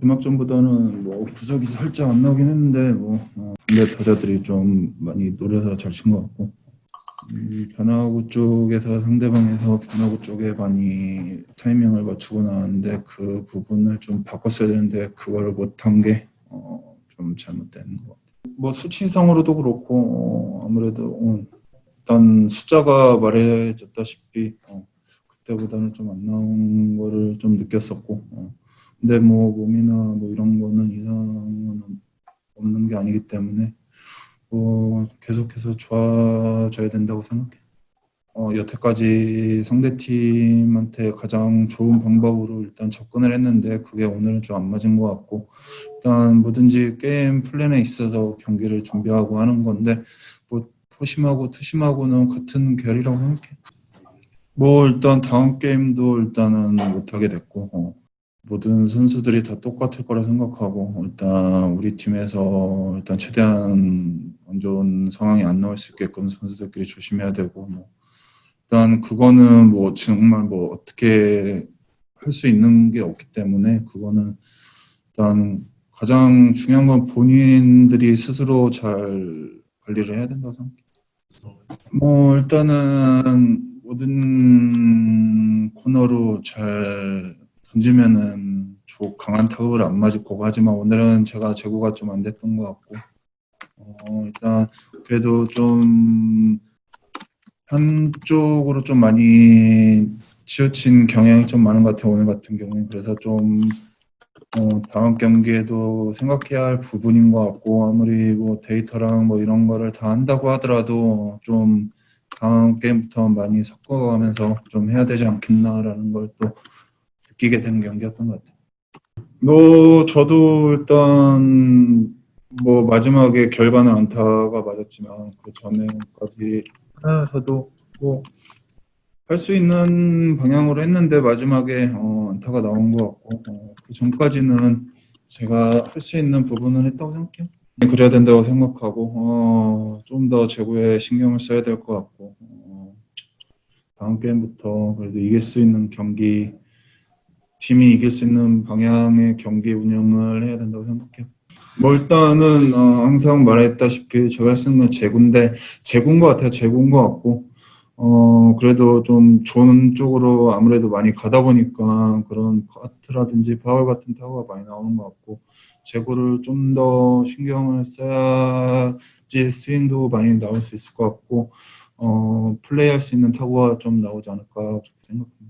개막전보다는 뭐 구석이 살짝 안 나오긴 했는데 뭐 어, 근데 타자들이 좀 많이 노려서 잘 친 것 같고 이 변화구 쪽에서 상대방에서 변화구 쪽에 많이 타이밍을 맞추고 나왔는데 그 부분을 좀 바꿨어야 되는데 그걸 못한 게 어, 좀 잘못된 것 같아요. 뭐 수치상으로도 그렇고 어, 아무래도 어, 일단 숫자가 말해졌다시피 어, 그때보다는 좀 안 나온 거를 좀 느꼈었고 어, 근데 뭐 몸이나 뭐 이런 거는 이상은 없는 게 아니기 때문에 뭐 계속해서 좋아져야 된다고 생각해. 어, 여태까지 상대 팀한테 가장 좋은 방법으로 일단 접근을 했는데 그게 오늘은 좀 안 맞은 것 같고 일단 뭐든지 게임 플랜에 있어서 경기를 준비하고 하는 건데 뭐 포심하고 투심하고는 같은 결이라고 생각해. 뭐 일단 다음 게임도 일단은 못하게 됐고 어, 모든 선수들이 다 똑같을 거라 생각하고 일단 우리 팀에서 일단 최대한 안 좋은 상황이 안 나올 수 있게끔 선수들끼리 조심해야 되고 뭐 일단 그거는 뭐 정말 뭐 어떻게 할 수 있는 게 없기 때문에 그거는 일단 가장 중요한 건 본인들이 스스로 잘 관리를 해야 된다고 생각해요. 뭐 일단은 모든 코너로 잘 던지면은 좋 강한 타구를 안 맞을 거고 하지만 오늘은 제가 제구가 좀 안 됐던 것 같고 어 일단 그래도 좀 한쪽으로 좀 많이 치우친 경향이 좀 많은 것 같아요 오늘 같은 경우에 그래서 좀 어, 다음 경기에도 생각해야 할 부분인 것 같고 아무리 뭐 데이터랑 뭐 이런 거를 다 한다고 하더라도 좀 다음 게임부터 많이 섞어가면서 좀 해야 되지 않겠나라는 걸또 느끼게 되는 경기였던 것 같아요. 뭐 저도 일단 뭐 마지막에 결과는 안타가 맞았지만 그 전에까지 하나라도 뭐 할 수 있는 방향으로 했는데 마지막에 어, 안타가 나온 것 같고 어, 그 전까지는 제가 할 수 있는 부분을 했다고 생각해요. 그래야 된다고 생각하고 어, 좀더 제구에 신경을 써야 될 것 같고 어, 다음 게임부터 그래도 이길 수 있는 경기 팀이 이길 수 있는 방향의 경기 운영을 해야 된다고 생각해요. 뭐 일단은 어, 항상 말했다시피 제가 쓰는 건 제구인데 제구인 것 같아요. 제구인 것 같고 어 그래도 좀 좋은 쪽으로 아무래도 많이 가다 보니까 그런 카트라든지 파울 같은 타구가 많이 나오는 것 같고 제구를 좀 더 신경을 써야지 스윙도 많이 나올 수 있을 것 같고 어 플레이할 수 있는 타구가 좀 나오지 않을까 그렇게 생각합니다.